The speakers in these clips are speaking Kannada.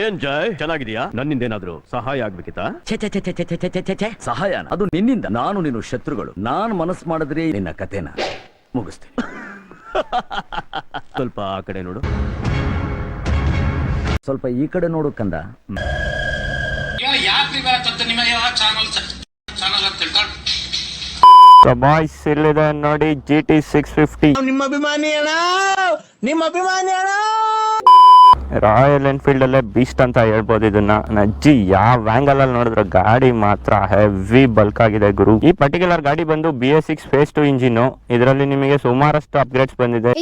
ಏನ್ ಜಯ್? ಚೆನ್ನಾಗಿದ್ಯಾ? ನನ್ನಿಂದ ಏನಾದ್ರು ಸಹಾಯ ಆಗ್ಬೇಕಿತ್ತಾ? ಛೆ ಛೆ ಛೆ ಛೆ ಛೆ ಛೆ ಛೆ ಛೆ. ಛೆ ಸಹಾಯನ? ಅದು ನಿನ್ನಿಂದ. ನಾನು ನೀನು ಶತ್ರುಗಳು. ನಾನು ಮನಸ್ಸು ಮಾಡಿದ್ರೆ ನಿನ್ನ ಕಥೆನ? ಮುಗಿಸ್ತೀನಿ. ಸ್ವಲ್ಪ ಆ ಕಡೆ ನೋಡು. ಸ್ವಲ್ಪ ಈ ಕಡೆ ನೋಡು ಕಂದ. ಚಾನಲ್ ಚಾನಲ್ ಅಂತ ತಿಳ್ಕೊಂಡು ಬಾಯ್ಸ್ ಇಲ್ಲಿದೆ ನೋಡಿ ಜಿ ಟಿ ಸಿಕ್ಸ್ ಫಿಫ್ಟಿ ನಿಮ್ಮ ಅಭಿಮಾನಿ ಅಣ್ಣ ನಿಮ್ಮ ಅಭಿಮಾನಿ ಅಣ್ಣ ರಾಯಲ್ ಎನ್ಫೀಲ್ಡಲ್ಲೇ ಬೀಸ್ಟ್ ಅಂತ ಹೇಳ್ಬೋದು ಇದನ್ನ. ನಜ್ಜಿ ಯಾವ ಆಂಗಲ್ ಅಲ್ಲಿ ನೋಡಿದ್ರೆ ಗಾಡಿ ಮಾತ್ರ ಹೆವಿ ಬಲ್ಕ್ ಆಗಿದೆ ಗುರು. ಈ ಪರ್ಟಿಕ್ಯುಲರ್ ಗಾಡಿ ಬಂದು B S six phase two engine ಇದರಲ್ಲಿ ನಿಮಗೆ ಸುಮಾರಷ್ಟು ಅಪ್ಗ್ರೇಡ್ಸ್ ಬಂದಿದೆ.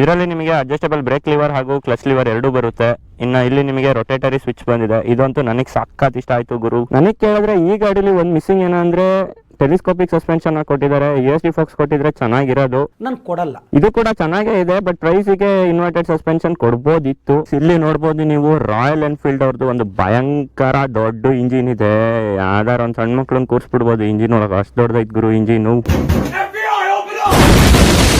ಇದರಲ್ಲಿ ನಿಮಗೆ ಅಡ್ಜಸ್ಟೇಬಲ್ ಬ್ರೇಕ್ ಲಿವರ್ ಹಾಗೂ ಕ್ಲಚ್ ಲಿವರ್ ಎರಡೂ ಬರುತ್ತೆ. ಇನ್ನ ಇಲ್ಲಿ ನಿಮಗೆ ರೊಟೇಟರಿ ಸ್ವಿಚ್ ಬಂದಿದೆ. ಇದಂತೂ ನನಗೆ ಸಖತ್ ಇಷ್ಟ ಆಯ್ತು ಗುರು. ನನಗೆ ಕೇಳಿದ್ರೆ ಈ ಗಾಡಿಲಿ ಒಂದು ಮಿಸ್ಸಿಂಗ್ ಏನಂದ್ರೆ ಟೆಲಿಸ್ಕೋಪಿಕ್ ಸಸ್ಪೆನ್ಷನ್ ಕೊಟ್ಟಿದ್ದಾರೆ ಯು ಎಸ್ ಡಿ ಫಾಕ್ಸ್ ಕೊಟ್ಟಿದ್ರೆ ಚೆನ್ನಾಗಿರೋದು. ನಾನು ಕೊಡಲ್ಲ. ಇದು ಕೂಡ ಚೆನ್ನಾಗೇ ಇದೆ ಬಟ್ ಪ್ರೈಸಿಗೆ ಇನ್ವರ್ಟೆಡ್ ಸಸ್ಪೆನ್ಷನ್ ಕೊಡ್ಬೋದಿತ್ತು. ಇಲ್ಲಿ ನೋಡ್ಬೋದು ನೀವು ರಾಯಲ್ ಎನ್ಫೀಲ್ಡ್ ಅವ್ರದ್ದು ಒಂದು ಭಯಂಕರ ದೊಡ್ಡ ಇಂಜಿನ್ ಇದೆ. ಯಾವ್ದಾರ ಒಂದು ಸಣ್ಣ ಮಕ್ಳನ್ನ ಕೂರಿಸ್ಬಿಡ್ಬೋದು ಇಂಜಿನ್ ಒಳಗೆ ಅಷ್ಟು ದೊಡ್ಡದೈತ್ ಗುರು ಇಂಜಿನು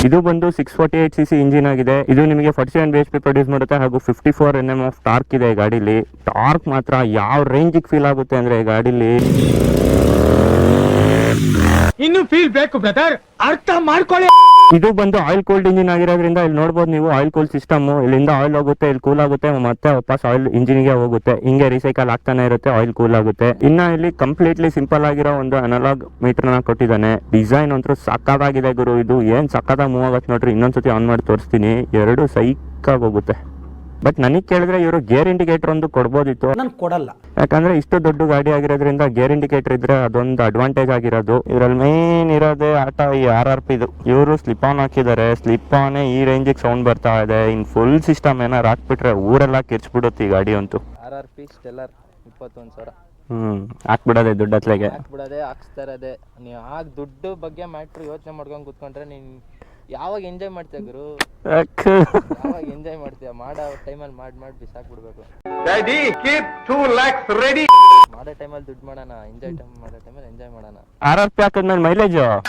ಇದು ಬಂದು six forty eight C C engine ಆಗಿದೆ. ಇದು ನಿಮಗೆ forty seven B H P produce ಮಾಡುತ್ತೆ ಹಾಗೂ fifty four N M of torque ಇದೆ ಈ ಗಾಡಿಲಿ. ಟಾರ್ಕ್ ಮಾತ್ರ ಯಾವ ರೇಂಜಿಗೆ ಫೀಲ್ ಆಗುತ್ತೆ ಅಂದ್ರೆ ಈ ಗಾಡಿಲಿ. ಇನ್ನು ಫೀಲ್ ಬೇಕು ಬ್ರದರ್ ಅರ್ಥ ಮಾಡ್ಕೊಳ್ಳಿ. ಇದು ಬಂದು ಆಯಿಲ್ ಕೋಲ್ಡ್ ಇಂಜಿನ್ ಆಗಿರೋದ್ರಿಂದ ಇಲ್ಲಿ ನೋಡ್ಬೋದು ನೀವು ಆಯಿಲ್ ಕೂಲ್ ಸಿಸ್ಟಮ್ ಇಲ್ಲಿಂದ ಆಯಿಲ್ ಹೋಗುತ್ತೆ, ಇಲ್ಲಿ ಕೂಲ್ ಆಗುತ್ತೆ, ಮತ್ತೆ ವಾಪಸ್ ಆಯಿಲ್ ಇಂಜಿನ್ಗೆ ಹೋಗುತ್ತೆ. ಹಿಂಗೆ ರೀಸೈಕಲ್ ಆಗ್ತಾನೆ ಇರುತ್ತೆ ಆಯಿಲ್ ಕೂಲ್ ಆಗುತ್ತೆ. ಇನ್ನ ಇಲ್ಲಿ ಕಂಪ್ಲೀಟ್ಲಿ ಸಿಂಪಲ್ ಆಗಿರೋ ಒಂದು ಅನಲಾಗ್ ಮೀಟರ್ನ ಕೊಟ್ಟಿದ್ದಾನೆ. ಡಿಸೈನ್ ಅಂತೂ ಸಕ್ಕತ್ತಾಗಿದೆ ಗುರು. ಇದು ಏನ್ ಸಕ್ಕತ್ತಾಗಿ ಮೂವ್ ಆಗತ್ತೆ ನೋಡ್ರಿ. ಇನ್ನೊಂದ್ಸತಿ ಆನ್ ಮಾಡಿ ತೋರಿಸ್ತೀನಿ. ಎರಡು ಸೈಕ್ ಹೋಗುತ್ತೆ. ಬಟ್ ನನಗೆ ಕೇಳಿದ್ರೆ ಇವರು ಗೇರ್ ಇಂಡಿಕೇಟರ್ ಒಂದು ಕೊಡ್ಬೋದಿತ್ತು. ನಾನು ಕೊಡಲ್ಲ. ಯಾಕಂದ್ರೆ ಇಷ್ಟು ದೊಡ್ಡ ಗಾಡಿ ಆಗಿರೋದ್ರಿಂದ ಗೇರ್ ಇಂಡಿಕೇಟರ್ ಇದ್ರೆ ಅದೊಂದು ಅಡ್ವಾಂಟೇಜ್ ಆಗಿರೋದು. ಇದ್ರಲ್ಲಿ ಮೇನ್ ಇರೋದೇ ಆಟ ಈ ಆರ್ ಆರ್ ಪಿ ಇದು ಇವರು ಸ್ಲಿಪ್ ಆನ್ ಹಾಕಿದ್ದಾರೆ. ಸ್ಲಿಪ್ ಆನ್ ಈ ರೇಂಜಿಗೆ ಸೌಂಡ್ ಬರ್ತಾ ಇದೆ. ಇನ್ ಫುಲ್ ಸಿಸ್ಟಮ್ ಏನಾರು ಹಾಕ್ಬಿಟ್ರೆ ಊರೆಲ್ಲ ಕಿರ್ಚ್ಬಿಡುತ್ತೆ ಈ ಗಾಡಿ ಅಂತೂ. ಆರ್ ಆರ್ ಪಿ ಸ್ಟೆಲ್ಲರ್ ಇಪ್ಪತ್ತೊಂದು ಸಾವಿರ. ಹ್ಮ್ ಹಾಕ್ಬಿಡೋದೆ ದುಡ್ಡು ಹತ್ಲೆಗೆ ಹಾಕ್ಬಿಡೋದೆ ಹಾಕ್ಸ್ತಾ ಇರೋದೇ. ನೀವು ಆಗ ದುಡ್ಡು ಬಗ್ಗೆ ಮ್ಯಾಟ್ರ್ ಯೋಚನೆ ಮಾಡ್ಕೊಂಡು ಕೂತ್ಕೊಂಡ್ರೆ ನೀನು ಯಾವಾಗ ಎಂಜಾಯ್ ಮಾಡ್ತೀಯ ಗುರು? ಯಾವಾಗ ಎಂಜಾಯ್ ಮಾಡ್ತೀಯ? ಮಾಡೋ ಟೈಮಲ್ಲಿ ಮಾಡಿ ಮಾಡಿ ರೆಡಿ ಮಾಡೋ ಟೈಮಲ್ಲಿ ದುಡ್ಡು ಮಾಡೋಣ ಎಂಜಾಯ್ ಟೈಮ್ ಮಾಡೋ ಟೈಮಲ್ಲಿ ಎಂಜಾಯ್ ಮಾಡೋಣ. ಆರ್ ಆರ್ ಪಿ ಹಾಕಿದ್ಮೇಲೆ ಮೈಲೇಜ್ ಆರ್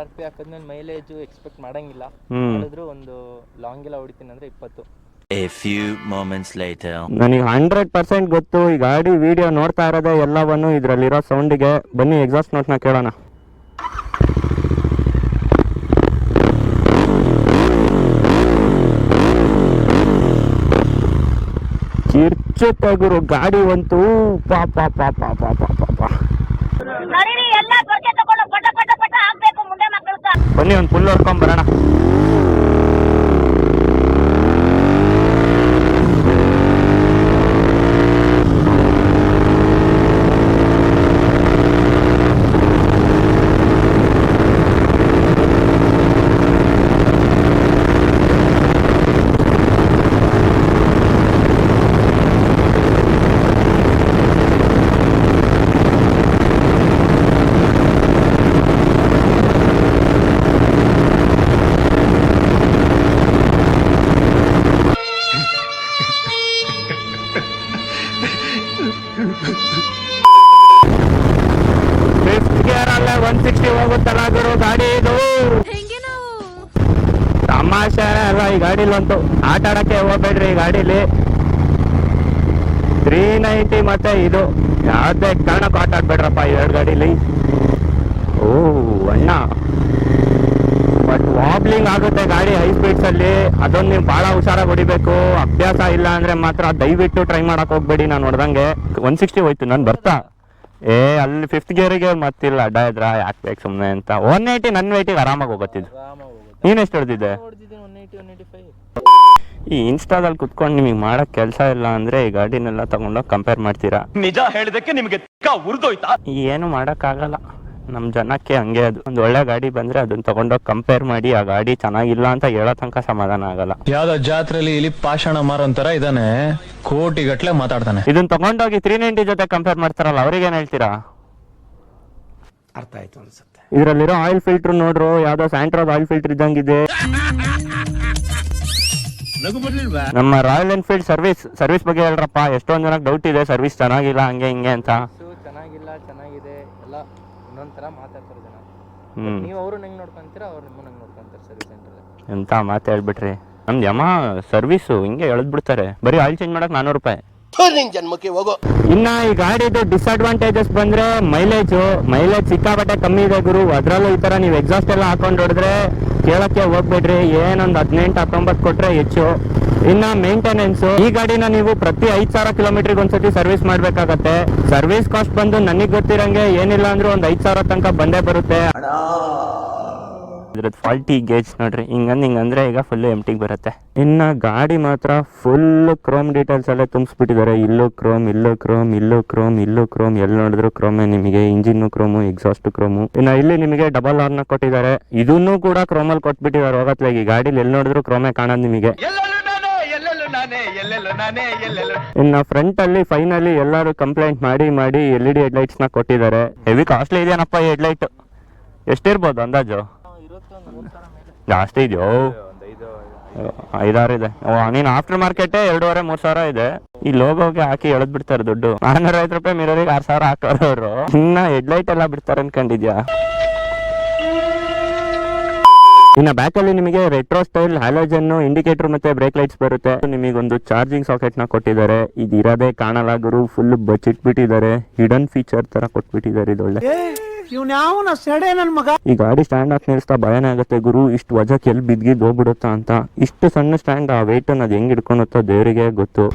ಆರ್ ಪಿ ಹಾಕಿದ್ಮೇಲೆ ಮೈಲೇಜು ಎಕ್ಸ್ಪೆಕ್ಟ್ ಮಾಡಂಗಿಲ್ಲ. ಹ್ಮ್. ಮಾಡಿದ್ರು ಒಂದು ಲಾಂಗ್ ಎಲ್ಲ ಹೊಡಿತೀನಿ ಅಂದ್ರೆ ಇಪ್ಪತ್ತು. A few moments later. ನನಗೆ ಹಂಡ್ರೆಡ್ ಪರ್ಸೆಂಟ್ ಗೊತ್ತು ಈ ಗಾಡಿ ವಿಡಿಯೋ ನೋಡ್ತಾ ಇರೋದೇ ಎಲ್ಲವನ್ನು ಇದ್ರಲ್ಲಿರೋ ಸೌಂಡಿಗೆ ಬನ್ನಿ ಎಕ್ಸಾಸ್ಟ್ ನೋಟ್ನ ಕೇಳೋಣ. ಸ್ಲಿಪ್ ಆಗಿರೋ ಗಾಡಿ ಬಂತು ಪಾಪ ಪಾಪ ಪಾಪ ಪಾಪ ಬನ್ನಿ ಒಂದು ಫುಲ್ ಹೊಡ್ಕೊಂಡ್ ಬರೋಣ. ತಮಾಷೆ ಅಲ್ವಾ ಈ ಗಾಡಿಲಿ ಬಂತು. ಆಟ ಆಡಕ್ಕೆ ಹೋಗ್ಬೇಡ್ರಿ ಈ ಗಾಡಿಲಿ. ತ್ರೀ ನೈಂಟಿ ಮತ್ತೆ ಇದು. ಯಾವ್ದೇ ಕಾರಣಕ್ಕೂ ಆಟ ಆಡ್ಬೇಡ್ರಪ್ಪ ಎರಡು ಗಾಡಿಲಿ. ಓ, ಅಣ್ಣ. ಬಟ್ ವಾಬ್ಲಿಂಗ್ ಆಗುತ್ತೆ ಗಾಡಿ ಹೈ ಸ್ಪೀಡ್ಸ್ ಅಲ್ಲಿ. ಅದೊಂದು ನೀವು ಬಹಳ ಹುಷಾರಾಗಿ ಹೊಡಿಬೇಕು. ಅಭ್ಯಾಸ ಇಲ್ಲ ಅಂದ್ರೆ ಮಾತ್ರ ದಯವಿಟ್ಟು ಟ್ರೈ ಮಾಡಕ್ ಹೋಗ್ಬೇಡಿ ನಾನು ನೋಡ್ದಂಗೆ. ಒನ್ ಸಿಕ್ಸ್ಟಿ ಹೋಯ್ತು, ನಾನು ಬರ್ತಾ. ಏ, ಅಲ್ಲಿ ಫಿಫ್ತ್ ಗೇರಿಗೆ ಮತ್ತಿಲ್ಲ. ಅಡ್ಡ ಇದ್ರ ಯಾಕೆ ಬೇಕು ಸುಮ್ಮನೆ ಅಂತ. ಒನ್ ಏಯ್ಟಿ ನನ್ ವೇಟಿಗೆ ಆರಾಮಾಗಿ ಹೋಗುತ್ತಿದ್ದು ಆರಾಮಾಗಿ ಹೋಗುತ್ತೆ ನೀನ್ ಎಷ್ಟು ಹೊಡೆದಿದ್ದೆ ಈ ಇನ್ಸ್ಟಾದಲ್ಲಿ ಕುತ್ಕೊಂಡು ನಿಮಗೆ ಮಾಡಕ್ ಕೆಲಸ ಇಲ್ಲ ಅಂದ್ರೆ ಈ ಗಾಡಿನೆಲ್ಲ ತಗೊಂಡೋಗಿ ಕಂಪೇರ್ ಮಾಡ್ತೀರಾ? ನಿಜ ಹೇಳಿದಕ್ಕೆ ನಿಮಗೆ ಉರಿದೋಯ್ತಾ? ಏನು ಮಾಡೋಕ್ಕಾಗಲ್ಲ. ನಮ್ಮ ಜನಕ್ಕೆ ಹಂಗೆ ಅದು. ಒಂದು ಒಳ್ಳೆ ಗಾಡಿ ಬಂದ್ರೆ ಅದನ್ನ ತಗೊಂಡೋಗಿ ಕಂಪೇರ್ ಮಾಡಿ ಆ ಗಾಡಿ ಚೆನ್ನಾಗಿಲ್ಲ ಅಂತ ಹೇಳೋ ತನಕ ಸಮಾಧಾನ ಆಗಲ್ಲ. ಯಾವ್ದೋ ಜಾತ್ರೆಲಿ ಇಲ್ಲಿ ಪಾಷಾಣ ಮಾರೋಂತರ ಇದಾನೆ. ಕೋಟಿ ಗಟ್ಲೆ ಮಾತಾಡ್ತಾನೆ. ಇದನ್ನ ತಗೊಂಡೋಗಿ ತ್ರೀ ನೈಂಟಿ ಜೊತೆ ಕಂಪೇರ್ ಮಾಡ್ತಾರಲ್ಲ ಅವ್ರಿಗೇನ್ ಹೇಳ್ತೀರಾ? ಅರ್ಥ ಆಯ್ತು ಅನ್ಸುತ್ತೆ. ಇದ್ರಲ್ಲಿರೋ ಆಯಿಲ್ ಫಿಲ್ಟರ್ ನೋಡ್ರು ಯಾವ್ದೋ ಸ್ಯಾಂಟ್ರೋದ್ ಆಯಿಲ್ ಫಿಲ್ಟರ್ ಇದ್ದಂಗಿದೆ. ನಮ್ಮ ರಾಯಲ್ ಎನ್ಫೀಲ್ಡ್ ಸರ್ವಿಸ್ ಸರ್ವಿಸ್ ಬಗ್ಗೆ ಹೇಳ್ರಪ್ಪ ಎಷ್ಟೊಂದ್ ಜನಕ್ಕೆ ಡೌಟ್ ಇದೆ ಸರ್ವಿಸ್ ಚೆನ್ನಾಗಿಲ್ಲ ಹಂಗೆ ಹಿಂಗೆ ಅಂತ. ಚೆನ್ನಾಗಿಲ್ಲ ಚೆನ್ನಾಗಿದೆ ಎಲ್ಲ ಮಾತಾಡ್ತಾರೆ ಜನ. ನೀವು ಅವರು ನಂಗೆ ನೋಡ್ಕೊಂತೀರಾ ಅವ್ರು ನಿಮ್ಮನ್ನ ನಂಗೆ ನೋಡ್ಕೊಂತಾರೆ ಸರ್ವಿಸ್ ಸೆಂಟ್ರಲ್ಲಿ ಎಂತ ಮಾತು ಹೇಳ್ಬಿಟ್ರಿ. ನಮ್ದು ಯಮ ಸರ್ವಿಸು ಹಿಂಗೆ ಎಳೆದ್ಬಿಡ್ತಾರೆ. ಬರೀ ಆಯಿಲ್ ಚೇಂಜ್ ಮಾಡಕ್ಕೆ ನಾನೂರು ರೂಪಾಯಿ. ಇನ್ನ ಈ ಗಾಡಿದು ಡಿಸ್ಅಡ್ವಾಂಟೇಜಸ್ ಬಂದ್ರೆ ಮೈಲೇಜ್ ಮೈಲೇಜ್ ಸಿಕ್ಕಾಪಟ್ಟೆ ಕಮ್ಮಿ ಇದೆ ಗುರು. ಅದ್ರಲ್ಲೂ ಈ ತರ ನೀವು ಎಕ್ಸಾಸ್ಟ್ ಎಲ್ಲ ಹಾಕೊಂಡು ಹೊಡೆದ್ರೆ ಕೇಳಕ್ಕೆ ಹೋಗ್ಬೇಡ್ರಿ. ಏನೊಂದು ಹದಿನೆಂಟು ಹತ್ತೊಂಬತ್ತು ಕೊಟ್ರೆ ಹೆಚ್ಚು. ಇನ್ನ ಮೇಂಟೆನೆನ್ಸ್ ಈ ಗಾಡಿನ ನೀವು ಪ್ರತಿ ಐದ್ ಸಾವಿರ ಕಿಲೋಮೀಟರ್ ಒಂದ್ಸತಿ ಸರ್ವಿಸ್ ಮಾಡ್ಬೇಕಾಗತ್ತೆ. ಸರ್ವಿಸ್ ಕಾಸ್ಟ್ ಬಂದು ನನಗೆ ಗೊತ್ತಿರಂಗೆ ಏನಿಲ್ಲ ಅಂದ್ರೆ ಒಂದ್ ಐದ್ ಸಾವಿರ ತನಕ ಬಂದೇ ಬರುತ್ತೆ. ಇದ್ರದ್ದು ಫಾಲ್ಟಿ ಗೇಜ್ ನೋಡ್ರಿ. ಹಿಂಗಂದ್ ಹಿಂಗಂದ್ರೆ ಈಗ ಫುಲ್ ಎಂಟಿಗೆ ಬರುತ್ತೆ. ಇನ್ನ ಗಾಡಿ ಮಾತ್ರ ಫುಲ್ ಕ್ರೋಮ್ ಡೀಟೇಲ್ಸ್ ಎಲ್ಲ ತುಂಬಿಸ್ಬಿಟ್ಟಿದ್ದಾರೆ. ಇಲ್ಲೂ ಕ್ರೋಮ್ ಇಲ್ಲೂ ಕ್ರೋಮ್ ಇಲ್ಲೂ ಕ್ರೋಮ್ ಇಲ್ಲೂ ಕ್ರೋಮ್ ಎಲ್ಲಿ ನೋಡಿದ್ರು ಕ್ರೋಮೆ ನಿಮಗೆ ಇಂಜಿನ್ ಕ್ರೋಮು ಎಕ್ಸಾಸ್ಟ್ ಕ್ರೋಮು ಇನ್ನ ಇಲ್ಲಿ ನಿಮಗೆ ಡಬಲ್ ಆರ್ನ ಕೊಟ್ಟಿದ್ದಾರೆ. ಇದನ್ನು ಕೂಡ ಕ್ರೋಮಲ್ಲಿ ಕೊಟ್ಬಿಟ್ಟಿದ್ದಾರೆ ಹೋಗತ್ಲಾಗಿ ಗಾಡಿಲಿ ಎಲ್ಲಿ ನೋಡಿದ್ರು ಕ್ರೋಮೆ ಕಾಣೋದು ನಿಮಗೆ. ಇನ್ನ ಫ್ರಂಟ್ ಅಲ್ಲಿ ಫೈನಲಿ ಎಲ್ಲರೂ ಕಂಪ್ಲೇಂಟ್ ಮಾಡಿ ಮಾಡಿ ಎಲ್ ಇ ಡಿ ಹೆಡ್ಲೈಟ್ಸ್ನ ಕೊಟ್ಟಿದ್ದಾರೆ. ಹೆವಿ ಕಾಸ್ಟ್ಲಿ ಇದೆಯೇನಪ್ಪ ಈ ಹೆಡ್ಲೈಟ್ ಎಷ್ಟಿರ್ಬೋದು ಅಂದಾಜು? ಜಾಸ್ತಿ ಇದೆಯೋ? ಐದಾರು ಇದೆ. ನೀನ್ ನೀನು ಆಫ್ಟರ್ ಮಾರ್ಕೆಟ್ ಎರಡೂವರೆ ಮೂರ್ ಸಾವಿರ ಇದೆ. ಈ ಲೋಗೋಗೆ ಹಾಕಿ ಎಳದ್ ಬಿಡ್ತಾರೆ ದುಡ್ಡು. ನಾನೂರ ಐವತ್ತು ರೂಪಾಯಿ ಮಿರರಿಗೆ ಆರ್ ಸಾವಿರ ಹಾಕೋರು ಅವರು ಇನ್ನ ಹೆಡ್ಲೈಟ್ ಎಲ್ಲ ಬಿಡ್ತಾರೆ ಅನ್ಕೊಂಡಿದ್ಯಾ? ಇನ್ನ ಬ್ಯಾಕ್ ಅಲ್ಲಿ ನಿಮಗೆ ರೆಟ್ರೋ ಸ್ಟೈಲ್ ಹ್ಯಾಲೋಜನ್ ಇಂಡಿಕೇಟರ್ ಮತ್ತೆ ಬ್ರೇಕ್ ಲೈಟ್ಸ್ ಬರುತ್ತೆ. ನಿಮಗೊಂದು ಚಾರ್ಜಿಂಗ್ ಸಾಕೆಟ್ನ ಕೊಟ್ಟಿದ್ದಾರೆ. ಇದು ಇರೋದೇ ಕಾಣಲ್ಲ ಗುರು ಫುಲ್ ಬಚ್ಚಿಟ್ಬಿಟ್ಟಿದ್ದಾರೆ. ಹಿಡನ್ ಫೀಚರ್ ತರ ಕೊಟ್ಬಿಟ್ಟಿದ್ದಾರೆ ಇದೊಳ್ಳೆ ಇವ್ನ್ಯಾವನ ಸೆಡೆ ನನ್ ಮಗ? ಈ ಗಾಡಿ ಸ್ಟ್ಯಾಂಡ್ ಹಾಕಿ ನಿಲ್ಸ್ತಾ ಭಯನೇ ಆಗುತ್ತೆ ಗುರು. ಇಷ್ಟು ವಜಕ್ಕೆ ಎಲ್ಲಿ ಬಿದ್ಗಿದ್ ಹೋಗ್ಬಿಡುತ್ತಾ ಅಂತ. ಇಷ್ಟು ಸಣ್ಣ ಸ್ಟ್ಯಾಂಡ್ ಆ ವೆಯ್ಟ್ ಅದು ಹೆಂಗ್ ಹಿಡ್ಕೊಳುತ್ತೋ ದೇವರಿಗೆ ಗೊತ್ತು.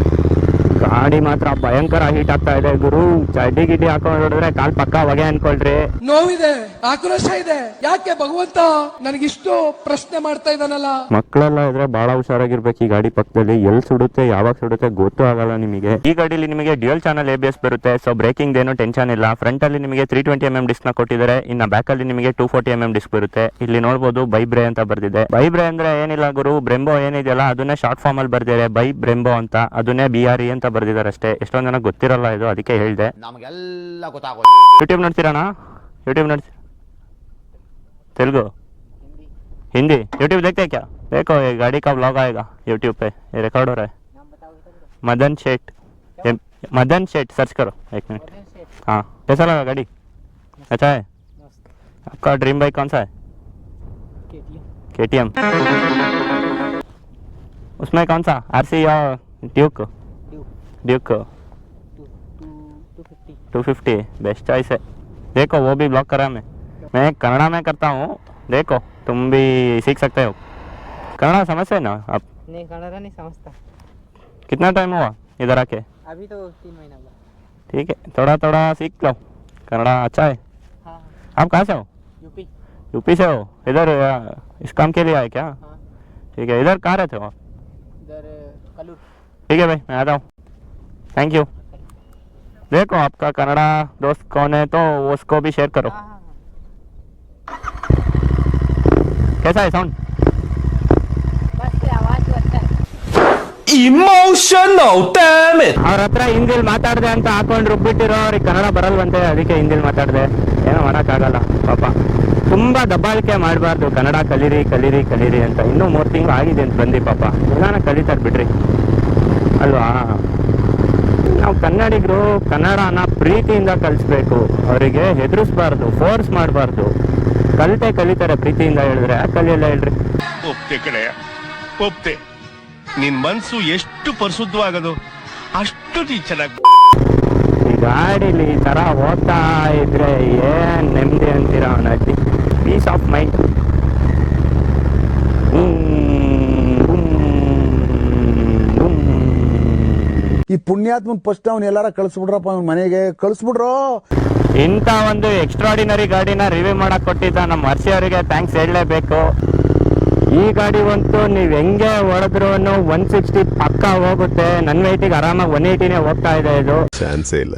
ಗಾಡಿ ಮಾತ್ರ ಭಯಂಕರ ಹೀಟ್ ಆಗ್ತಾ ಇದೆ. ಗುರು ಚಡ್ಡಿ ಗಿಡ್ಡಿ ಹಾಕೊಂಡು ನೋಡಿದ್ರೆ ಕಾಲ್ ಪಕ್ಕ ಹೊಗೆ ಅನ್ಕೊಳ್ರಿ. ನೋವಿದೆ ಆಕ್ರೋಶ ಇದೆ. ಯಾಕೆ ಭಗವಂತ ನನಗಿಷ್ಟು ಪ್ರಶ್ನೆ ಮಾಡ್ತಾ ಇದ್ದಾನಲ್ಲ? ಮಕ್ಕಳೆಲ್ಲ ಇದ್ರೆ ಬಹಳ ಹುಷಾರಾಗಿರ್ಬೇಕು. ಈ ಗಾಡಿ ಪಕ್ಕದಲ್ಲಿ ಎಲ್ ಸುಡುತ್ತೆ ಯಾವಾಗ ಸುಡುತ್ತೆ ಗೊತ್ತೂ ಆಗಲ್ಲ ನಿಮಗೆ. ಈ ಗಾಡಿಲಿ ನಿಮಗೆ dual channel A B S ಬರುತ್ತೆ. ಸೊ ಬ್ರೇಕಿಂಗ್ ಏನು ಟೆನ್ಷನ್ ಇಲ್ಲ. ಫ್ರಂಟ್ ಅಲ್ಲಿ ನಿಮಗೆ ತ್ರೀ ಟ್ವೆಂಟಿ ಎಂ ಎಂ ಡಿಸ್ಕ್ನ ಕೊಟ್ಟಿದ್ದಾರೆ. ಇನ್ನ ಬ್ಯಾಕ್ ಅಲ್ಲಿ ನಿಮಗೆ two forty M M disc ಬರುತ್ತೆ. ಇಲ್ಲಿ ನೋಡಬಹುದು ಬೈಬ್ರೆ ಅಂತ ಬರ್ದಿದೆ. ಬೈಬ್ರೆ ಅಂದ್ರೆ ಏನಿಲ್ಲ ಗುರು? ಬ್ರೆಂಬೋ ಏನಿದೆಯಲ್ಲ ಅದನ್ನೇ ಶಾರ್ಟ್ ಫಾರ್ಮ್ ಅಲ್ಲಿ ಬರ್ದಿದೆ. ಬೈ ಬ್ರೆಂಬೋ ಅಂತ. ಅದನ್ನೇ ಬಿ ಆರ್ ಇ ಅಂತ ಬರ್ದಿದ್ದಾರೆ ಅಷ್ಟೇ ಎಷ್ಟೊಂದ್ ಜನ ಗೊತ್ತಿರಲ್ಲ ಇದು ಅದಕ್ಕೆ ಹೇಳಿದೆ ನಮಗೆಲ್ಲ ಗೊತ್ತಾಗೋ YouTube ನೋಡ್ತೀರಣ್ಣ YouTube ನೋಡ್ತಿ Telugu Hindi YouTube देखते हैं क्या देखो ये गाड़ी का ब्लॉग आएगा यूट्यूब पे ये रिकॉर्ड हो रहा है मदन शेठ ये- मदन शेठ सर्च करो एक मिनट हाँ कैसा लगा गाड़ी अच्छा है आपका ड्रीम बाइक कौन सा है के टी एम उसमें कौन सा आर सी या Duke Duke two fifty best choice है। देखो वो भी ब्लॉक करा मैं। मैं कन्नड़ा में करता हूँ। देखो तुम भी सीख सकते हो। कन्नड़ा समझते हैं ना आप? नहीं कन्नड़ नहीं समझता। कितना टाइम हुआ इधर आके? अभी तो तीन महीना हुआ। ठीक है थोड़ा थोड़ा सीख लो। कन्नड़ा अच्छा है। हाँ। आप कहाँ से हो? यूपी। यूपी से हो? इधर इस काम के लिए आए क्या? हाँ। ठीक है इधर कहाँ रहते हो आप? इधर कलूर ठीक है भाई मैं आता हूँ। थैंक यू देखो आपका कन्नड़ा दोस्त कौन है तो उसको भी शेयर करो हाँ हाँ कैसा है साउंड बस आवाज तो अच्छा है ಅವ್ರ ಹತ್ರ ಹಿಂದಿಲ್ ಮಾತಾಡ್ದೆ ಅಂತ ಹಾಕೊಂಡು ರುಬ್ಬಿಟ್ಟಿರೋ ಅವ್ರಿಗೆ ಕನ್ನಡ ಬರಲ್ವಂತೆ ಅದಕ್ಕೆ ಹಿಂದಿಲ್ ಮಾತಾಡ್ದೆ ಏನೋ ಮಾಡೋಕ್ಕಾಗಲ್ಲ ಪಾಪ ತುಂಬಾ ದಬ್ಬಾಳಿಕೆ ಮಾಡಬಾರ್ದು ಕನ್ನಡ ಕಲೀರಿ ಕಲೀರಿ ಕಲೀರಿ ಅಂತ ಇನ್ನೂ ಮೂರು ತಿಂಗಳು ಆಗಿದೆ ಅಂತ ಬಂದು ಪಾಪ ನಿಧಾನ ಕಲಿತಾರೆ ಬಿಡ್ರಿ ಅಲ್ವಾ ನಾವು ಕನ್ನಡಿಗರು ಕನ್ನಡನ ಪ್ರೀತಿಯಿಂದ ಕಲಿಸ್ಬೇಕು. ಅವರಿಗೆ ಹೆದರಿಸ್ಬಾರ್ದು ಫೋರ್ಸ್ ಮಾಡಬಾರ್ದು. ಕಲಿತೆ ಕಲಿತಾರೆ ಪ್ರೀತಿಯಿಂದ ಹೇಳಿದ್ರೆ. ಕಲಿಯಲ್ಲ ಹೇಳ್ರಿ? ಒಪ್ತೆ ಕಡೆ ಒಪ್ತೆ. ನಿನ್ ಮನ್ಸು ಎಷ್ಟು ಪರಿಶುದ್ಧವಾಗದು? ಅಷ್ಟು ನೀ ಚೆನ್ನಾಗಿ ಈ ಗಾಡಿಲಿ ಈ ತರ ಹೋಗ್ತಾ ಇದ್ರೆ ಏನ್ ನೆಮ್ಮದಿ ಅಂತೀರ ಅವನಜ್ಜಿ ಪೀಸ್ ಆಫ್ ಮೈಂಡ್ ಈ ಪುಣ್ಯಾತ್ಮನ್ ಫಸ್ಟ್ ಅವ್ನ ಎಲ್ಲಾರ ಕಳ್ಸ್ಬಿಡ್ರಪ್ಪ ಅವ್ನ ಮನೆಗೆ. ಕಳ್ಸ್ಬಿಡ್ರೋ. ಇಂಥ ಒಂದು ಎಕ್ಸ್ಟ್ರಾಡಿನರಿ ಗಾಡಿನ ರಿವ್ಯೂ ಮಾಡಕ್ ಕೊಟ್ಟಿದ್ದ ನಮ್ಮ ಹರ್ಷಿ ಅವರಿಗೆ ಥ್ಯಾಂಕ್ಸ್ ಹೇಳಲೇಬೇಕು. ಈ ಗಾಡಿ ಬಂತು ನೀವ್ ಹೆಂಗೆ ಹೊಡೆದ್ರು ಒನ್ ಸಿಕ್ಸ್ಟಿ ಪಕ್ಕ ಹೋಗುತ್ತೆ. ನನ್ನ ವೆಯ್ಟಿಗೆ ಆರಾಮಾಗಿ ಒನ್ ಏಯ್ಟಿನೇ ಹೋಗ್ತಾ ಇದೆ ಇದು. ಚಾನ್ಸೇ ಇಲ್ಲ.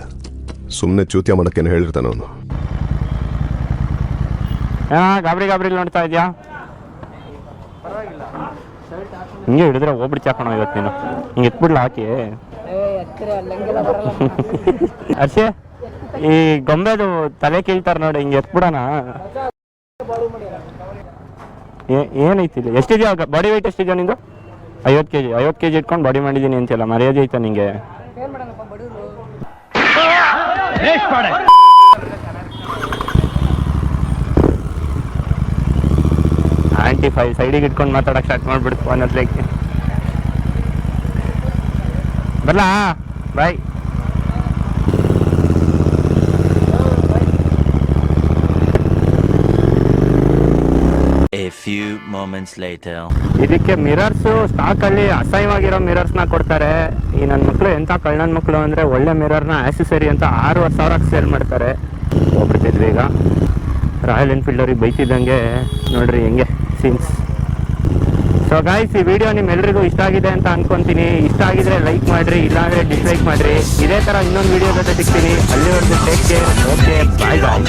ಸುಮ್ಮನೆ ಚೂತ್ಯ ಮಾಡಕ್ಕೇನು ಹೇಳಿರ್ತಾನ ಅವನು? ಹಾ ಗಾಬರಿ ಗಾಬರಿ ನೋಡ್ತಾ ಇದ್ಯಾ? ಹಿಂಗೆ ಹಿಡಿದ್ರೆ ಹೋಗ್ಬಿಡ್ತಿ ಹಾಕೋಣ ಇವತ್ತು ನೀನು. ಹಿಂಗೆ ಎತ್ಬಿಡ್ಲ ಹಾಕಿ ಹರ್ಷಿ ಈ ಗೊಂಬೆದು ತಲೆ ಕೀಳ್ತಾರ ನೋಡಿ, ಹಿಂಗೆ ಎತ್ಬಿಡೋಣ. ಏನು ಏನೈತಿ ಇಲ್ಲಿ ಎಷ್ಟಿದ್ಯಾ ಬಾಡಿ ವೆಯ್ಟ್ ಎಷ್ಟಿದ್ಯಾ ನಿಂದು? ಐವತ್ತು ಕೆ ಜಿ ಐವತ್ತು ಕೆ ಜಿ ಇಟ್ಕೊಂಡು ಬಾಡಿ ಮಾಡಿದ್ದೀನಿ ಅಂತೆಲ್ಲ ಮರ್ಯಾದೆ ಐತಾ ನಿಂಗೆ? ಆಂಟಿ ಫೈವ್ ಸೈಡಿಗೆ ಇಟ್ಕೊಂಡು ಮಾತಾಡಕ್ಕೆ ಸ್ಟಾರ್ಟ್ ಮಾಡ್ಬಿಡ್ತು ಅನ್ನೋದ್ಲೈಕೆ ಬರಲಾ? Bye A few moments later. ಇದಕ್ಕೆ ಮಿರರ್ಸ್ ಸ್ಟಾಕ್ ಅಲ್ಲಿ ಅಸಹ್ಯವಾಗಿರೋ ಮಿರರ್ಸ್ನ ಕೊಡ್ತಾರೆ. ಈ ನನ್ನ ಮಕ್ಕಳು ಎಂತ ಕಳ್ಳನ ಮಕ್ಳು ಅಂದ್ರೆ ಒಳ್ಳೆ ಮಿರರ್ನ ಆಕ್ಸೆಸರಿ ಅಂತ ಆರೂವರೆ ಸಾವಿರಕ್ಕೆ ಸೇಲ್ ಮಾಡ್ತಾರೆ. ಹೋಗ್ಬಿಡ್ತಿದ್ವಿ ಈಗ. ರಾಯಲ್ ಎನ್ಫೀಲ್ಡ್ ಅವ್ರಿಗೆ ಬೈತಿದ್ದಂಗೆ ನೋಡ್ರಿ ಹೆಂಗೆ ಸೀನ್ಸ್ ಸೊ ಗಾಯ್ಸ್ ಈ ವಿಡಿಯೋ ನಿಮ್ಮೆಲ್ಲರಿಗೂ ಇಷ್ಟ ಆಗಿದೆ ಅಂತ ಅನ್ಕೊಂತೀನಿ. ಇಷ್ಟ ಆಗಿದ್ರೆ ಲೈಕ್ ಮಾಡ್ರಿ, ಇಲ್ಲಾಂದ್ರೆ ಡಿಸ್ಲೈಕ್ ಮಾಡ್ರಿ. ಇದೇ ತರ ಇನ್ನೊಂದು ವಿಡಿಯೋ ಜೊತೆ ಸಿಗ್ತೀನಿ. ಅಲ್ಲಿವರೆಗೂ take care okay bye bye